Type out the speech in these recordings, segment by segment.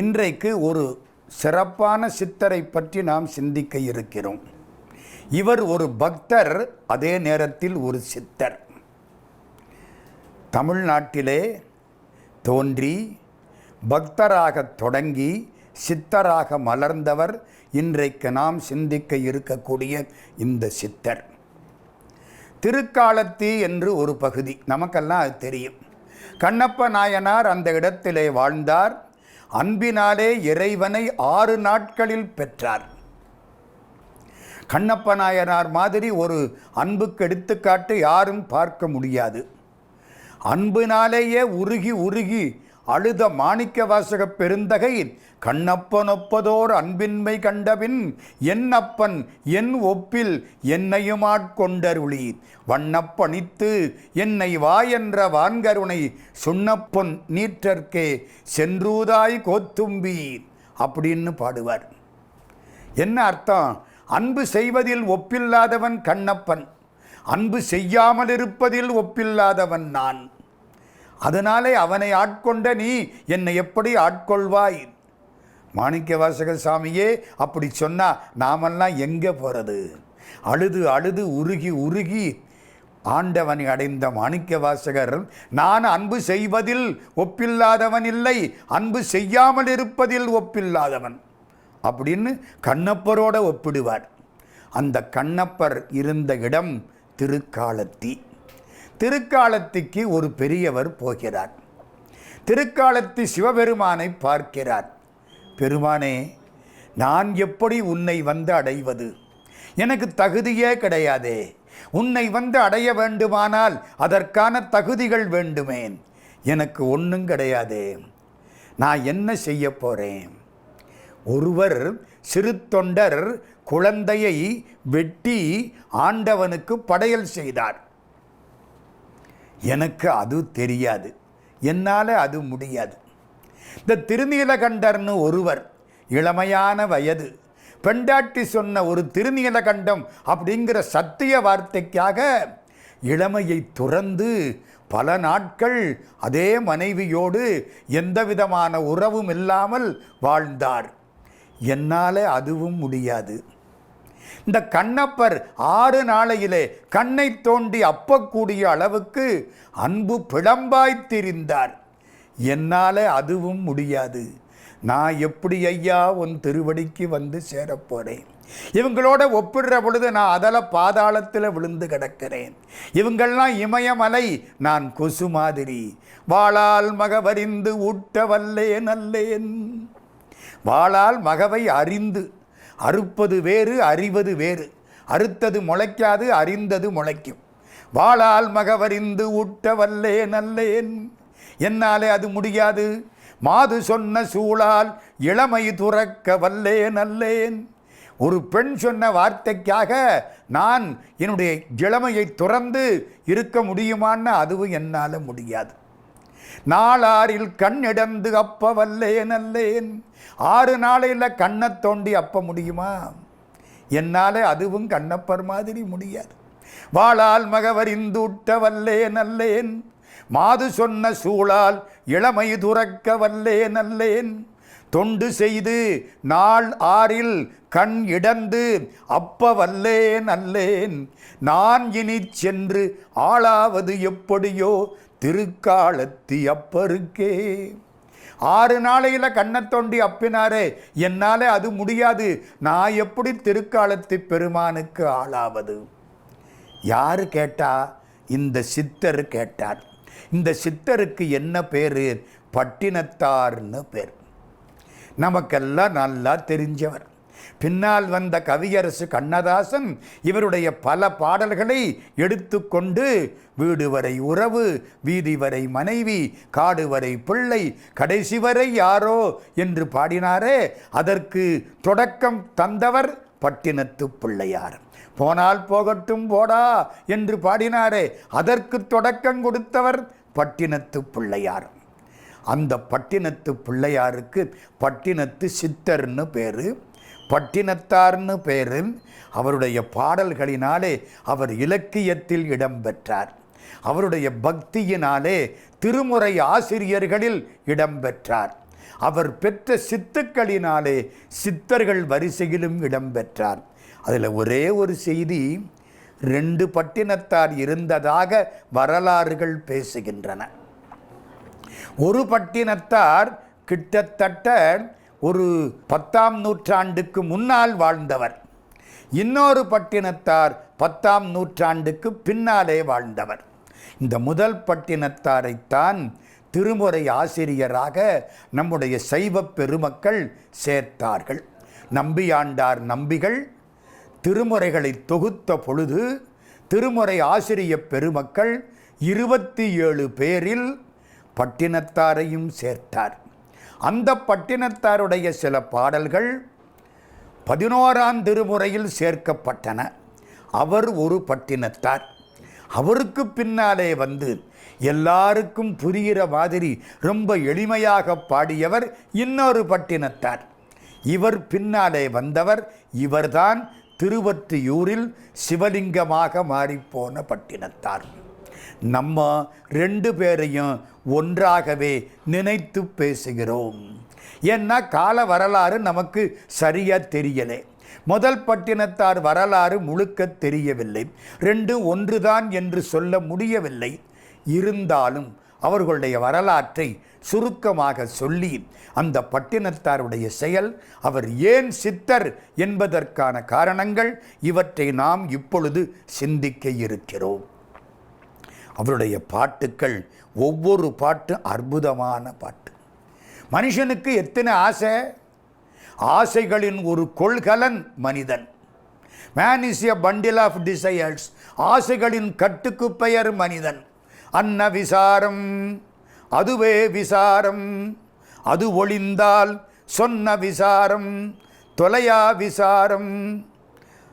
இன்றைக்கு ஒரு சிறப்பான சித்தரை பற்றி நாம் சிந்திக்க இருக்கிறோம். இவர் ஒரு பக்தர் அதே நேரத்தில் ஒரு சித்தர். தமிழ்நாட்டிலே தோன்றி பக்தராக தொடங்கி சித்தராக மலர்ந்தவர் இன்றைக்கு நாம் சிந்திக்க இருக்கக்கூடிய இந்த சித்தர். திருக்காலத்தி என்று ஒரு பகுதி நமக்கெல்லாம் அது தெரியும். கண்ணப்ப நாயனார் அந்த இடத்திலே வாழ்ந்தார். அன்பினாலே இறைவனை ஆறு நாட்களில் பெற்றார். கண்ணப்ப நாயனார் மாதிரி ஒரு அன்புக்கு எடுத்துக்காட்டு யாரும் பார்க்க முடியாது. அன்பினாலேயே உருகி உருகி அழுத மாணிக்க வாசக பெருந்தகை கண்ணப்பனொப்பதோர் அன்பின்மை கண்டபின் என் அப்பன் என் ஒப்பில் என்னையும் ஆட்கொண்டருளி வண்ணப்பணித்து என்னை வா என்ற வான்கருணை சுண்ணப்பொன் நீற்றற்கே சென்றூதாய் கோத்தும்பி அப்படின்னு பாடுவார். என்ன அர்த்தம்? அன்பு செய்வதில் ஒப்பில்லாதவன் கண்ணப்பன் அன்பு செய்யாமல் இருப்பதில் ஒப்பில்லாதவன் நான். அதனாலே அவனை ஆட்கொண்ட நீ என்னை எப்படி ஆட்கொள்வாய்? மாணிக்க வாசக சாமியே அப்படி சொன்னா நாமெல்லாம் எங்கே போகிறது அழுது அழுது உருகி உருகி ஆண்டவனை அடைந்த மாணிக்க வாசகர் நான் அன்பு செய்வதில் ஒப்பில்லாதவன் இல்லை அன்பு செய்யாமல் இருப்பதில் ஒப்பில்லாதவன் அப்படின்னு கண்ணப்பரோட ஒப்பிடுவார். அந்த கண்ணப்பர் இருந்த இடம் திருக்காலத்தி. திருக்காலத்திக்கு ஒரு பெரியவர் போகிறார். திருக்காலத்தி சிவபெருமானை பார்க்கிறார். பெருமானே நான் எப்படி உன்னை வந்து அடைவது? எனக்கு தகுதியே கிடையாதே. உன்னை வந்து அடைய வேண்டுமானால் அதற்கான தகுதிகள் வேண்டுமேன். எனக்கு ஒன்றும் கிடையாதே. நான் என்ன செய்ய போகிறேன் ஒருவர் சிறு தொண்டர் குழந்தையை வெட்டி ஆண்டவனுக்கு படையல் செய்தார். எனக்கு அது தெரியாது. என்னால் அது முடியாது. இந்த திருநீலகண்டர்னு ஒருவர் இளமையான வயது பெண்டாட்டி சொன்ன ஒரு திருநீலகண்டம் அப்படிங்கிற சத்திய வார்த்தைக்காக இளமையை துறந்து பல நாட்கள் அதே மனைவியோடு எந்த விதமான உறவும் இல்லாமல் வாழ்ந்தார். என்னால் அதுவும் முடியாது. இந்த கண்ணப்பர் ஆறு நாளையிலே கண்ணை தோண்டி அப்பக்கூடிய அளவுக்கு அன்பு பிளம்பாய் திரிந்தார். என்னால் அதுவும் முடியாது. நான் எப்படி ஐயா உன் திருவடிக்கு வந்து சேரப்போறேன் இவங்களோட ஒப்பிடுற பொழுது நான் அதல பாதாளத்தில் விழுந்து கிடக்கிறேன். இவங்கள்லாம் இமயமலை நான் கொசு மாதிரி. வாளால் மகவறிந்து ஊட்ட வல்லேன் அல்லேன் வாளால் மகவை அறிந்து அறுப்பது வேறு அறிவது வேறு. அறுத்தது முளைக்காது அறிந்தது முளைக்கும். வாளால் மகவறிந்து ஊட்ட வல்லேன் அல்லேன் என்னாலே அது முடியாது. மாது சொன்ன சூழால் இளமை துறக்க வல்லேன் அல்லேன் ஒரு பெண் சொன்ன வார்த்தைக்காக நான் என்னுடைய இளமையை துறந்து இருக்க முடியுமான்னு அதுவும் என்னால் முடியாது. நாளாரில் கண் இடந்து அப்ப வல்லேன் அல்லேன். ஆறு நாளையில் கண்ணை தோண்டி அப்ப முடியுமா? என்னால் அதுவும் கண்ணப்பர் மாதிரி முடியாது. வாளால் மகவரிந்தூட்ட வல்லேன் அல்லேன். மாது சொன்ன சூழால் இளமை துறக்க வல்லேன் அல்லேன். தொண்டு செய்து நாள் ஆறில் கண் இடந்து அப்ப வல்லேன் அல்லேன். நான் இனி சென்று ஆளாவது எப்படியோ திருக்காலத்தி அப்பருக்கே. ஆறு நாளையில் கண்ணை தோண்டி அப்பினாரே என்னால் அது முடியாது. நான் எப்படி திருக்காலத்தி பெருமானுக்கு ஆளாவது? யார் கேட்டா? இந்த சித்தர் கேட்டார். இந்த சித்தருக்கு என்ன பேர்? பட்டினத்தார்னு பேர். நமக்கெல்லாம் நல்லா தெரிஞ்சவர். பின்னால் வந்த கவியரசு கண்ணதாசன் இவருடைய பல பாடல்களை எடுத்துக்கொண்டு வீடு வரை உறவு வீதி வரை மனைவி காடு வரை பிள்ளை கடைசி வரை யாரோ என்று பாடினாரே அதற்கு தொடக்கம் தந்தவர் பட்டினத்து பிள்ளையார். போனால் போகட்டும் போடா என்று பாடினாரே அதற்கு தொடக்கம் கொடுத்தவர் பட்டினத்து பிள்ளையார். அந்த பட்டினத்து பிள்ளையாருக்கு பட்டினத்து சித்தர்னு பேர். பட்டினத்தார்னு பேர் அவருடைய பாடல்களினாலே அவர் இலக்கியத்தில் இடம்பெற்றார் அவருடைய பக்தியினாலே திருமுறை ஆசிரியர்களில் இடம்பெற்றார் அவர் பெற்ற சித்துக்களினாலே சித்தர்கள் வரிசையிலும் இடம்பெற்றார் அதில் ஒரே ஒரு செய்தி ரெண்டு பட்டினத்தார் இருந்ததாக வரலாறுகள் பேசுகின்றன. ஒரு பட்டினத்தார் கிட்டத்தட்ட ஒரு பத்தாம் நூற்றாண்டுக்கு முன்னால் வாழ்ந்தவர். இன்னொரு பட்டினத்தார் பத்தாம் நூற்றாண்டுக்கு பின்னாலே வாழ்ந்தவர். இந்த முதல் பட்டினத்தாரைத்தான் திருமுறை ஆசிரியராக நம்முடைய சைவ பெருமக்கள் சேர்த்தார்கள். நம்பியாண்டார் நம்பிகள் திருமுறைகளை தொகுத்த பொழுது திருமுறை ஆசிரிய பெருமக்கள் இருபத்தி ஏழு பேரில் பட்டினத்தாரையும் சேர்த்தார். அந்த பட்டினத்தாருடைய சில பாடல்கள் பதினோராம் திருமுறையில் சேர்க்கப்பட்டன. அவர் ஒரு பட்டினத்தார். அவருக்கு பின்னாலே வந்து எல்லாருக்கும் புரிகிற மாதிரி ரொம்ப எளிமையாக பாடியவர் இன்னொரு பட்டினத்தார். இவர் பின்னாலே வந்தவர் இவர்தான் திருவற்றியூரில் சிவலிங்கமாக மாறிப்போன பட்டினத்தார். நம்ம ரெண்டு பேரையும் ஒன்றாகவே நினைத்து பேசுகிறோம். ஏன்னா கால வரலாறு நமக்கு சரியாக தெரியலை. முதல் பட்டினத்தார் வரலாறு முழுக்க தெரியவில்லை. ரெண்டு ஒன்றுதான் என்று சொல்ல முடியவில்லை. இருந்தாலும் அவர்களுடைய வரலாற்றை சுருக்கமாக சொல்லி அந்த பட்டினத்தாருடைய செயல் அவர் ஏன் சித்தர் என்பதற்கான காரணங்கள் இவற்றை நாம் இப்பொழுது சிந்திக்க இருக்கிறோம். அவருடைய பாட்டுக்கள் ஒவ்வொரு பாட்டும் அற்புதமான பாட்டு. மனுஷனுக்கு எத்தனை ஆசை? ஆசைகளின் ஒரு கொள்கலன் மனிதன். Man is a bundle of desires ஆசைகளின் கட்டுக்கு பெயர் மனிதன். அன்ன விசாரம் அதுவே விசாரம். அது ஒளிந்தால் சொன்ன விசாரம் தொலையா விசாரம்.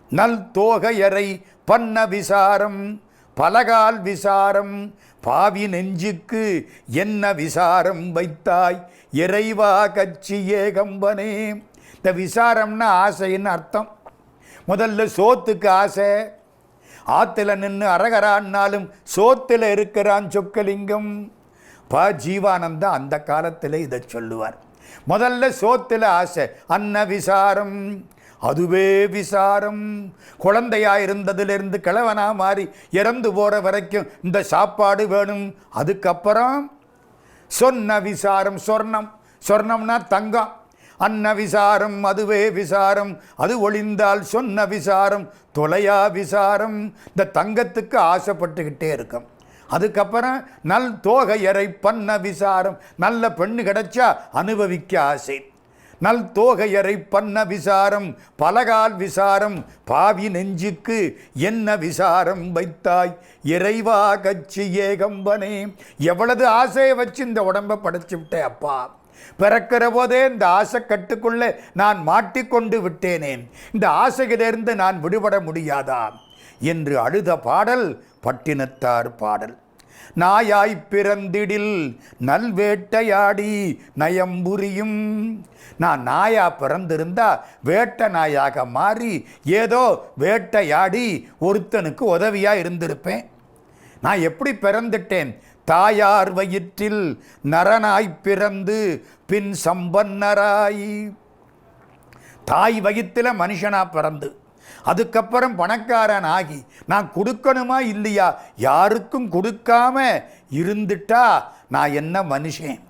நல் தோகையறை பண்ண விசாரம். பலகால் விசாரம் பாவி நெஞ்சுக்கு என்ன விசாரம் வைத்தாய்? இறைவா கட்சி ஏகம்பனே. இந்த விசாரம்னா ஆசைன்னு அர்த்தம். முதல்ல சோத்துக்கு ஆசை. ஆற்றுல நின்று அரகரான்னாலும் சோத்தில் இருக்கிறான் சொக்கலிங்கம். ப ஜீவானந்தா அந்த காலத்தில் இதை சொல்லுவார். முதல்ல சோத்தில் ஆசை அன்ன விசாரம். அதுவே விசாரம். குழந்தையா இருந்ததிலிருந்து கிழவனாக மாறி இறந்து போகிற வரைக்கும் இந்த சாப்பாடு வேணும். அதுக்கப்புறம் சொன்ன விசாரம் சொர்ணம். சொர்ணம்னா தங்கம். அன்ன விசாரம் அதுவே விசாரம். அது ஒளிந்தால் சொன்ன விசாரம் தொலையா விசாரம். இந்த தங்கத்துக்கு ஆசைப்பட்டுக்கிட்டே இருக்கும். அதுக்கப்புறம் நல் தோகையரை பண்ண விசாரம். நல்ல பெண்ணு கிடைச்சா அனுபவிக்க ஆசை. நல் தோகையரை பண்ண விசாரம் பலகால் விசாரம் பாவி நெஞ்சுக்கு என்ன விசாரம் வைத்தாய்? இறைவா கட்சி ஏகம்பனே. எவ்வளவு ஆசையை வச்சு இந்த உடம்பை படைச்சு விட்டேன் அப்பா. பிறக்கிற போதே இந்த ஆசை கட்டுக்குள்ளே நான் மாட்டிக்கொண்டு விட்டேனேன் இந்த ஆசையிலிருந்து நான் விடுபட முடியாதா? என்று அழுத பாடல் பட்டினத்தார் பாடல். நாயாய் பிறந்திடில் நல்வேட்டையாடி நயம்புரியும் நான் நாயா பிறந்திருந்தா வேட்டை நாயாக மாறி ஏதோ வேட்டையாடி ஒருத்தனுக்கு உதவியாக இருந்திருப்பேன். நான் எப்படி பிறந்துட்டேன்? தாயார் வயிற்றில் நரனாய் பிறந்து பின் சம்பன்னராய். தாய் வயிற்றில் மனுஷனா பிறந்து. அதுக்கப்புறம் பணக்காரன் ஆகி நான் கொடுக்கணுமா இல்லையா? யாருக்கும் கொடுக்காம இருந்துட்டா நான் என்ன மனுஷன்?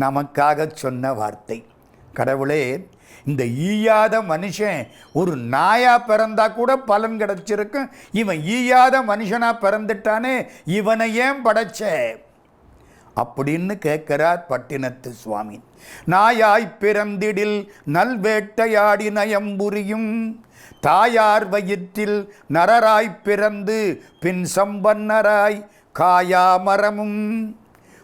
நமக்காக சொன்ன வார்த்தை. கடவுளே இந்த ஈயாத மனுஷன் ஒரு நாயா பிறந்தா கூட பலன் கிடச்சிருக்கும். இவன் ஈயாத மனுஷனா பிறந்துட்டானே இவனை ஏன் படைச்ச? அப்படின்னு கேட்கிறார் பட்டினத்து சுவாமி. நாயாய் பிறந்திடில் நல்வேட்டையாடி நயம்புரியும். தாயார் வயிற்றில் நரராய் பிறந்து பின் சம்பன்னராய் காயா மரமும்.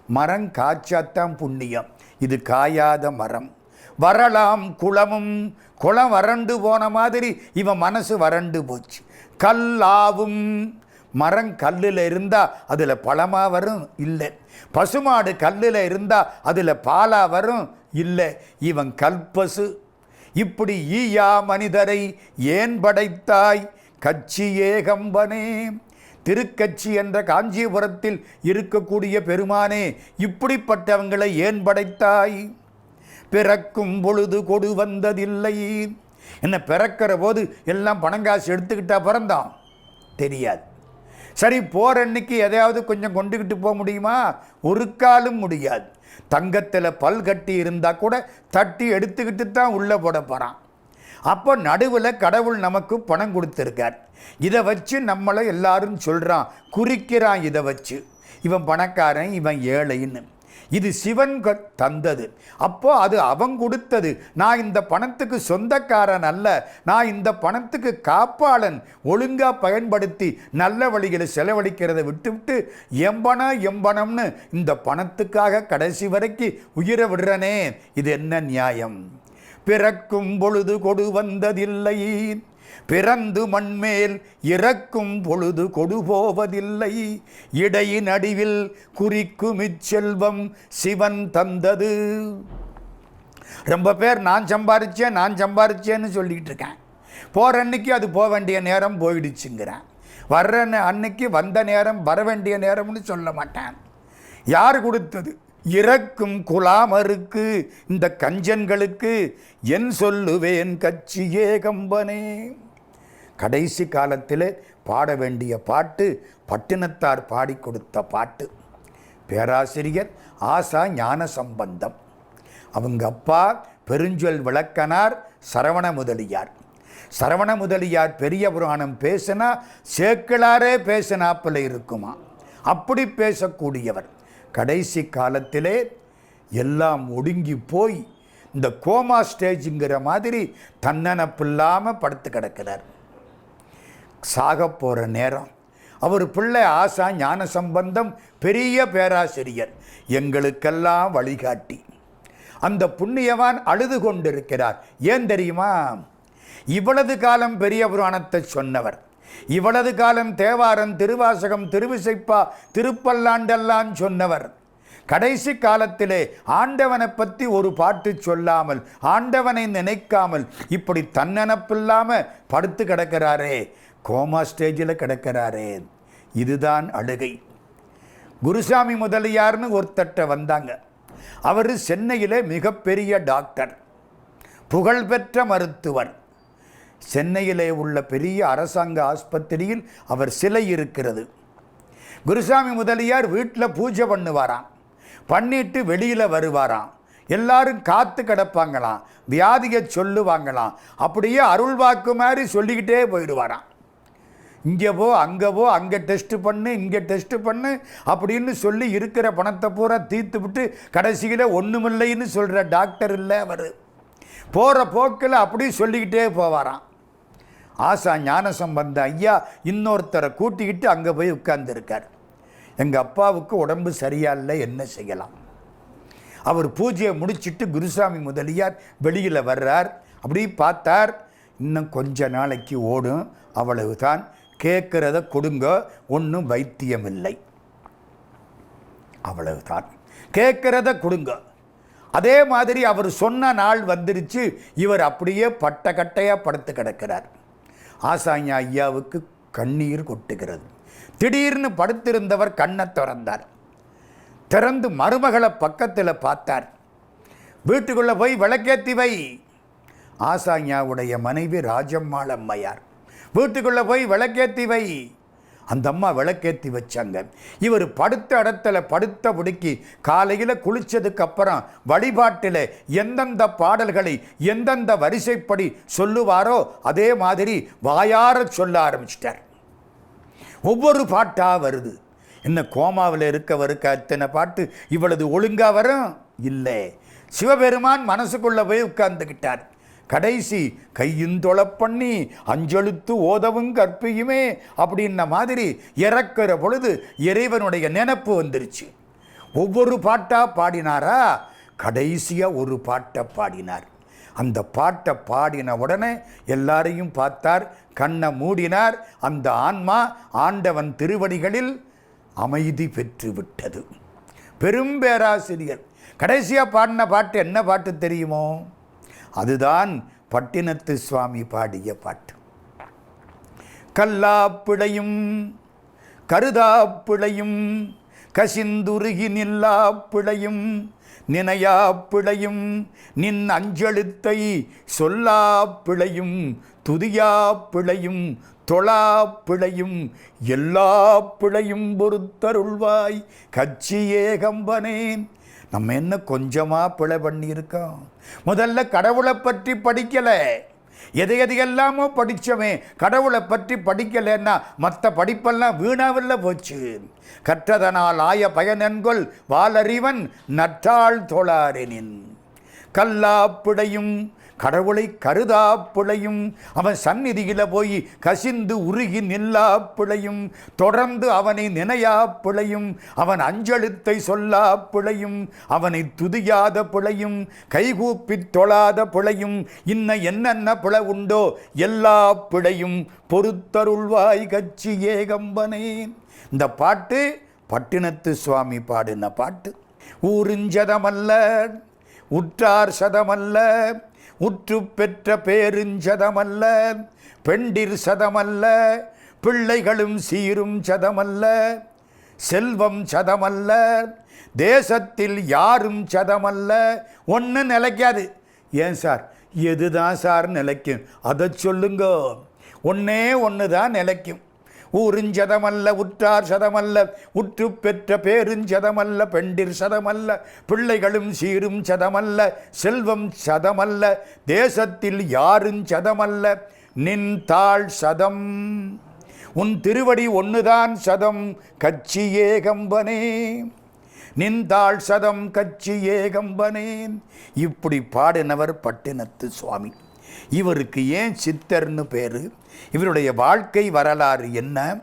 மரம் காய்ச்சாத்தான் புண்ணியம். இது காயாத மரம். வரலாம் குளமும். குளம் வறண்டு போன மாதிரி இவன் மனசு வறண்டு போச்சு. கல்லாவும் மரம் கல்லில் இருந்தால் அதில் பழமாக வரும்? இல்லை. பசுமாடு கல்லில் இருந்தால் அதில் பாலாக வரும்? இல்லை. இவன் கல்பசு இப்படி ஈயா மனிதரை ஏன் படைத்தாய்? கட்சி ஏகம்பனே திருக்கட்சி என்ற காஞ்சிபுரத்தில் இருக்கக்கூடிய பெருமானே இப்படிப்பட்டவங்களை ஏன் படைத்தாய்? பிறக்கும் பொழுது கொடு வந்ததில்லை. என்ன பிறக்கிற போது எல்லாம் பணங்காசு எடுத்துக்கிட்டா பிறந்தான். தெரியாது. சரி போகிற அன்னைக்கு எதையாவது கொஞ்சம் கொண்டுக்கிட்டு போக முடியுமா? ஒரு காலும் முடியாது. தங்கத்தில் பல் கட்டி இருந்தால் கூட தட்டி எடுத்துக்கிட்டு தான் உள்ளே போட போகிறான் அப்போ நடுவில் கடவுள் நமக்கு பணம் கொடுத்துருக்கார். இதை வச்சு நம்மளை எல்லாரும் சொல்கிறான் குறிக்கிறான் இதை வச்சு. இவன் பணக்காரன் இவன் ஏழைன்னு. இது சிவன் தந்தது. அப்போ அது அவன் கொடுத்தது. நான் இந்த பணத்துக்கு சொந்தக்காரன் அல்ல. நான் இந்த பணத்துக்கு காப்பாளன். ஒழுங்கா பயன்படுத்தி நல்ல வழிகளை செலவழிக்கிறத விட்டுவிட்டு எம்பனம் எம்பனம்னு இந்த பணத்துக்காக கடைசி வரைக்கும் உயிரை விடுறனே. இது என்ன நியாயம்? பிறக்கும் பொழுது கொடு வந்ததில்லை. பிறந்து மண்மேல் இறக்கும் பொழுது கொடு போவதில்லை இடையின் அடிவில் குறிக்கும் இச்செல்வம் சிவன் தந்தது. ரொம்ப பேர் நான் சம்பாரிச்சேன் நான் சம்பாரிச்சேன்னு சொல்லிக்கிட்டு இருக்கேன். போகிற அன்னைக்கு அது போக வேண்டிய நேரம் போயிடுச்சுங்கிறேன். வர்ற அன்னைக்கு வந்த நேரம் வர வேண்டிய நேரம்னு சொல்ல மாட்டேன். யார் கொடுத்தது? இறக்கும் குலாமருக்கு இந்த கஞ்சன்களுக்கு என் சொல்லுவேன் கட்சியே கம்பனே கடைசி காலத்தில் பாட வேண்டிய பாட்டு பட்டினத்தார் பாடி கொடுத்த பாட்டு. பேராசிரியர் ஆசா ஞான சம்பந்தம் அவங்க அப்பா பெருஞ்சொல் விளக்கனார் சரவண முதலியார். சரவண முதலியார் பெரிய புராணம் பேசினா சேக்கிளாரே பேசினாப்பில் இருக்குமா? அப்படி பேசக்கூடியவர். கடைசி காலத்திலே எல்லாம் ஒடுங்கி போய் இந்த கோமா ஸ்டேஜுங்கிற மாதிரி தன்னனப்பில்லாமல் படுத்து கிடக்கிறார். சாக போகிற நேரம். அவர் பிள்ளை ஆசா ஞான சம்பந்தம் பெரிய பேராசிரியர். எங்களுக்கெல்லாம் வழிகாட்டி. அந்த புண்ணியவான் அழுது கொண்டிருக்கிறார். ஏன் தெரியுமா? இவ்வளவு காலம் பெரிய புராணத்தை சொன்னவர். இவ்வளவு காலம் தேவாரம் திருவாசகம் திருவிசைப்பா திருப்பல்லாண்டெல்லாம் சொன்னவர். கடைசி காலத்திலே ஆண்டவனை பற்றி ஒரு பாட்டு சொல்லாமல் ஆண்டவனை நினைக்காமல் இப்படி தன்னனப்பில்லாம படுத்து கிடக்கிறாரே. கோமா ஸ்டேஜில் கிடக்கிறாரே. இதுதான் அழுகை. குருசாமி முதலியார்னு ஒருத்தட்ட வந்தாங்க. அவர் சென்னையிலே மிகப்பெரிய டாக்டர். புகழ்பெற்ற மருத்துவர். சென்னையிலே உள்ள பெரிய அரசாங்க ஆஸ்பத்திரியில் அவர் சிலை இருக்கிறது. குருசாமி முதலியார் வீட்டில் பூஜை பண்ணுவாராம். பண்ணிட்டு வெளியில் வருவாராம். எல்லாரும் காத்து கிடப்பாங்களாம். வியாதியை சொல்லுவாங்களாம். அப்படியே அருள் வாக்கு மாதிரி சொல்லிக்கிட்டே போயிடுவாராம். இங்கே போ அங்கே போ அங்கே பண்ணு இங்கே டெஸ்ட்டு பண்ணு அப்படின்னு சொல்லி இருக்கிற பணத்தை பூரா தீர்த்து விட்டு கடைசியில் ஒன்றுமில்லைன்னு சொல்கிற டாக்டர் இல்லை அவர். போகிற போக்கில் அப்படி சொல்லிக்கிட்டே போவாராம். ஆசா ஞானசம்பந்த ஐயா இன்னொருத்தரை கூட்டிக்கிட்டு அங்கே போய் உட்கார்ந்துருக்கார். எங்கள் அப்பாவுக்கு உடம்பு சரியா இல்லை என்ன செய்யலாம்? அவர் பூஜையை முடிச்சிட்டு குருசாமி முதலியார் வெளியில் வர்றார். அப்படி பார்த்தார் இன்னும் கொஞ்ச நாளைக்கு ஓடும் அவ்வளவுதான். கேட்குறத கொடுங்க ஒன்றும் வைத்தியம் இல்லை அவ்வளவுதான். கேட்குறத கொடுங்க. அதே மாதிரி அவர் சொன்ன நாள் வந்துருச்சு இவர் அப்படியே பட்ட கட்டையாக படுத்து கிடக்கிறார். ஆசாஞா ஐயாவுக்கு கண்ணீர் கொட்டுகிறது. திடீர்னு படுத்திருந்தவர் கண்ணை திறந்தார். திறந்து மருமகளை பக்கத்தில் பார்த்தார். வீட்டுக்குள்ளே போய் விளக்கேத்தி வை. ஆசாஞாவுடைய மனைவி ராஜம்மாள் அம்மையார். வீட்டுக்குள்ளே போய் விளக்கேத்தி வை. அந்த அம்மா விளக்கேத்தி வச்சாங்க. இவர் படுத்த இடத்துல படுத்த முடுக்கி காலையில் குளித்ததுக்கப்புறம் வழிபாட்டில் எந்தெந்த பாடல்களை எந்தெந்த வரிசைப்படி சொல்லுவாரோ அதே மாதிரி வாயார சொல்ல ஆரம்பிச்சிட்டார். ஒவ்வொரு பாட்டாக வருது. என்ன கோமாவில் இருக்கவருக்கு அத்தனை பாட்டு? இவ்வளவு ஒழுங்காக வரும்? இல்லை. சிவபெருமான் மனசுக்குள்ளே போய் உட்கார்ந்துக்கிட்டார் கடைசி கையுந்தொழப் பண்ணி அஞ்செழுத்து ஓதவும் கற்பியுமே அப்படின்ன மாதிரி இறக்கிற பொழுது இறைவனுடைய நினப்பு வந்துருச்சு. ஒவ்வொரு பாட்டாக பாடினாரா? கடைசியாக ஒரு பாட்டை பாடினார். அந்த பாட்டை பாடின உடனே எல்லாரையும் பார்த்தார் கண்ணை மூடினார். அந்த ஆன்மா ஆண்டவன் திருவடிகளில் அமைதி பெற்று விட்டது. பெரும்பேராசிரியர் கடைசியாக பாடின பாட்டு என்ன பாட்டு தெரியுமோ? அதுதான் பட்டினத்து சுவாமி பாடிய பாட்டு. கல்லாப்பிழையும் கருதாப்பிழையும் கசிந்துருகி நில்லாப்பிழையும் நினையாப்பிழையும் நின் அஞ்செழுத்தை சொல்லாப்பிழையும் துதியாப்பிழையும் தொழாப்பிழையும் பிழையும் எல்லா பிழையும் பொறுத்தருள்வாய். கட்சி கம்பனேன் நம்ம என்ன கொஞ்சமாக பிழை பண்ணியிருக்கோம்? முதல்ல கடவுளை பற்றி படிக்கலை. எதை எதையெல்லாமோ படித்தவன் கடவுளை பற்றி படிக்கலைன்னா மற்ற படிப்பெல்லாம் வீணாவில் போச்சு. கற்றதனால் ஆய பயனென்கொள் வாலறிவன் நற்றாள் தோளாரெனின் கல்லாப்புடையும் கடவுளை கருதா பிழையும் அவன் சந்நிதியில் போய் கசிந்து உருகி நில்லா பிழையும் தொடர்ந்து அவனை நினையா பிழையும் அவன் அஞ்செழுத்தை சொல்லா பிழையும் அவனை துதியாத பிழையும் கைகூப்பித் தொழாத பிழையும் இன்ன என்னென்ன பிழை உண்டோ எல்லா பிழையும் பொறுத்தருள்வாய் கட்சி ஏகம்பனேன் இந்த பாட்டு பட்டினத்து சுவாமி பாடின பாட்டு. ஊரிஞ்சதமல்ல உற்றார் சதமல்ல உற்று பெற்ற பேருஞ்சதமல்ல பெண்டிர் சதமல்ல பிள்ளைகளும் சீரும் சதமல்ல செல்வம் சதமல்ல தேசத்தில் யாரும் சதமல்ல ஒன்று நிலைக்காது. ஏன் சார்? எதுதான் சார் நிலைக்கும்? அதை சொல்லுங்க. ஒன்றே ஒன்று தான் நிலைக்கும். ஊருஞ்சதமல்ல உற்றார் சதமல்ல உற்று பெற்ற பேருஞ்சதமல்ல பெண்டிர் சதமல்ல பிள்ளைகளும் சீரும் சதமல்ல செல்வம் சதமல்ல தேசத்தில் யாரும் சதமல்ல? நின் தாழ் சதம். உன் திருவடி ஒன்றுதான் சதம் கட்சி ஏகம்பனே. நின்றாள் சதம் கட்சி ஏகம்பனேன். இப்படி பாடினவர் பட்டினத்து சுவாமி. இவருக்கு ஏன் சித்தர்னு பேர்? இவருடைய வாழ்க்கை வரலாறு என்ன?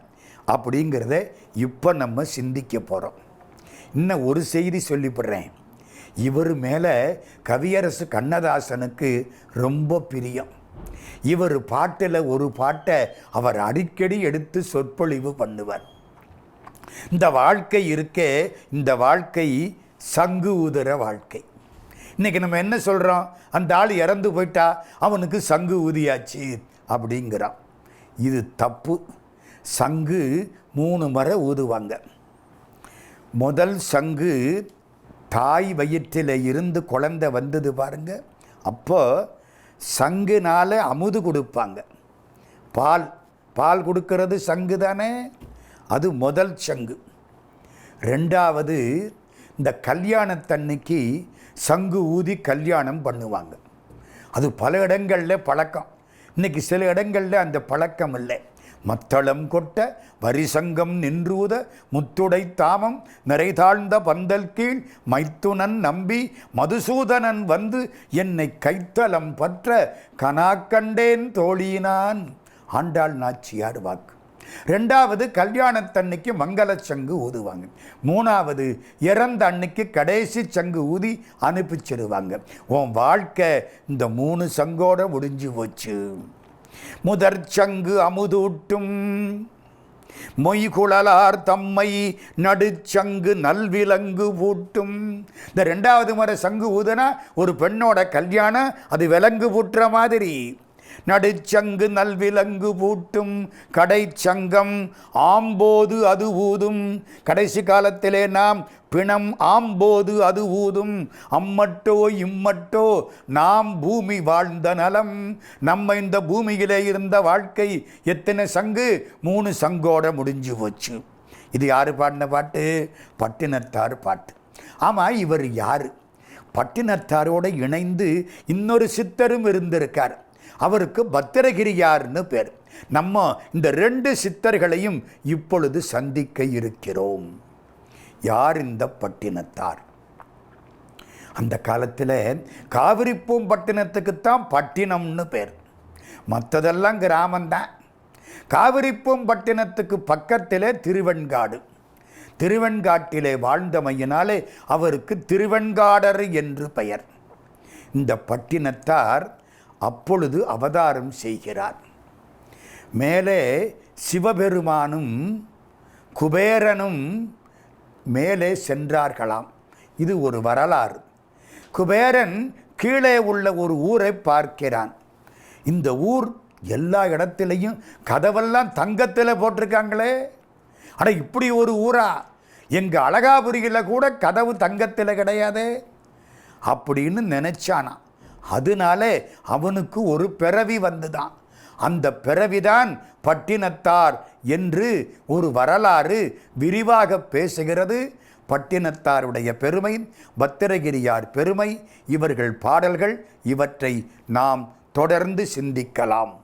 அப்படிங்கிறத இப்போ நம்ம சிந்திக்க போகிறோம் இன்னும் ஒரு செய்தி சொல்லிவிடுறேன் இவர் மேலே கவியரசு கண்ணதாசனுக்கு ரொம்ப பிரியம். இவர் பாட்டில் ஒரு பாட்டை அவர் அடிக்கடி எடுத்து சொற்பொழிவு பண்ணுவார். இந்த வாழ்க்கை இருக்கே இந்த வாழ்க்கை சங்கு ஊதுற வாழ்க்கை. இன்றைக்கி நம்ம என்ன சொல்கிறோம் அந்த ஆள் இறந்து போயிட்டா அவனுக்கு சங்கு ஊதியாச்சு அப்படிங்கிறான். இது தப்பு. சங்கு மூணு முறை ஊதுவாங்க. முதல் சங்கு தாய் வயிற்றில் இருந்து குழந்தை வந்தது பாருங்க. அப்போ சங்குனால் அமுது கொடுப்பாங்க. பால் பால் கொடுக்கறது சங்கு தானே? அது முதல் சங்கு. ரெண்டாவது இந்த கல்யாணத்தன்னைக்கு சங்கு ஊதி கல்யாணம் பண்ணுவாங்க. அது பல இடங்களில் பழக்கம். இன்னைக்கு சில இடங்களில் அந்த பழக்கம் இல்லை. மத்தளம் கொட்ட வரிசங்கம் நின்றூத முத்துடை தாமம் நிறைதாழ்ந்த பந்தல் கீழ் மைத்துனன் நம்பி மதுசூதனன் வந்து என்னை கைத்தலம் பற்ற கனாக்கண்டேன் தோழினான். ஆண்டாள் நாச்சியார் வாக்கு. ரெண்டாவது கல்யாணத்தன்னைக்கு மங்கள சங்கு ஊதுவாங்க. மூணாவது இறந்த அன்னைக்கு கடைசி சங்கு ஊதி அனுப்பிச்சிடுவாங்க உன் வாழ்க்கை இந்த மூணு சங்கோட முடிஞ்சு போச்சு. முதற் சங்கு அமுதூட்டும். மொய்குழலார் தம்மை நடுச்சங்கு நல்விலங்கு பூட்டும் இந்த ரெண்டாவது முறை சங்கு ஊதுனா ஒரு பெண்ணோட கல்யாணம் அது விலங்கு பூட்டுற மாதிரி. நடுச்சங்கு நல்விலங்கு பூட்டும் கடைச்சங்கம் ஆம்போது அது ஊதும். கடைசி காலத்திலே நாம் பிணம் ஆம்போது அது ஊதும். அம்மட்டோ இம்மட்டோ நாம் பூமி வாழ்ந்த நலம். நம்ம இந்த பூமியிலே இருந்த வாழ்க்கை எத்தனை சங்கு? மூணு சங்கோட முடிஞ்சு போச்சு. இது யார் பாடின பாட்டு? பட்டினத்தார் பாட்டு. ஆமாம் இவர் யார்? பட்டினத்தாரோடு இணைந்து இன்னொரு சித்தரும் இருந்திருக்கார். அவருக்கு பத்திரகிரியார்னு பேர். நம்ம இந்த ரெண்டு சித்தர்களையும் இப்பொழுது சந்திக்க இருக்கிறோம். யார் இந்த பட்டினத்தார்? அந்த காலத்தில் காவிரிப்பூம் பட்டினத்துக்குத்தான் பட்டினம்னு பேர். மற்றதெல்லாம் கிராமந்தான். காவிரிப்பூம் பட்டினத்துக்கு பக்கத்திலே திருவெண்காடு. திருவெண்காட்டிலே வாழ்ந்தமையினாலே அவருக்கு திருவெண்காடர் என்று பெயர். இந்த பட்டினத்தார் அப்பொழுது அவதாரம் செய்கிறார். மேலே சிவபெருமானும் குபேரனும் மேலே சென்றார்களாம். இது ஒரு வரலாறு. குபேரன் கீழே உள்ள ஒரு ஊரை பார்க்கிறான். இந்த ஊர் எல்லா இடத்துலையும் கதவெல்லாம் தங்கத்தில் போட்டிருக்காங்களே. ஆனால் இப்படி ஒரு ஊரா? எங்கள் அழகாபுரியில் கூட கதவு தங்கத்தில் கிடையாதே. அப்படின்னு நினச்சானான் அதனால அவனுக்கு ஒரு பிறவி வந்துதான். அந்த பிறவிதான் பட்டினத்தார் என்று ஒரு வரலாறு விரிவாக பேசுகிறது. பட்டினத்தாருடைய பெருமை பத்திரகிரியார் பெருமை இவர்கள் பாடல்கள் இவற்றை நாம் தொடர்ந்து சிந்திக்கலாம்.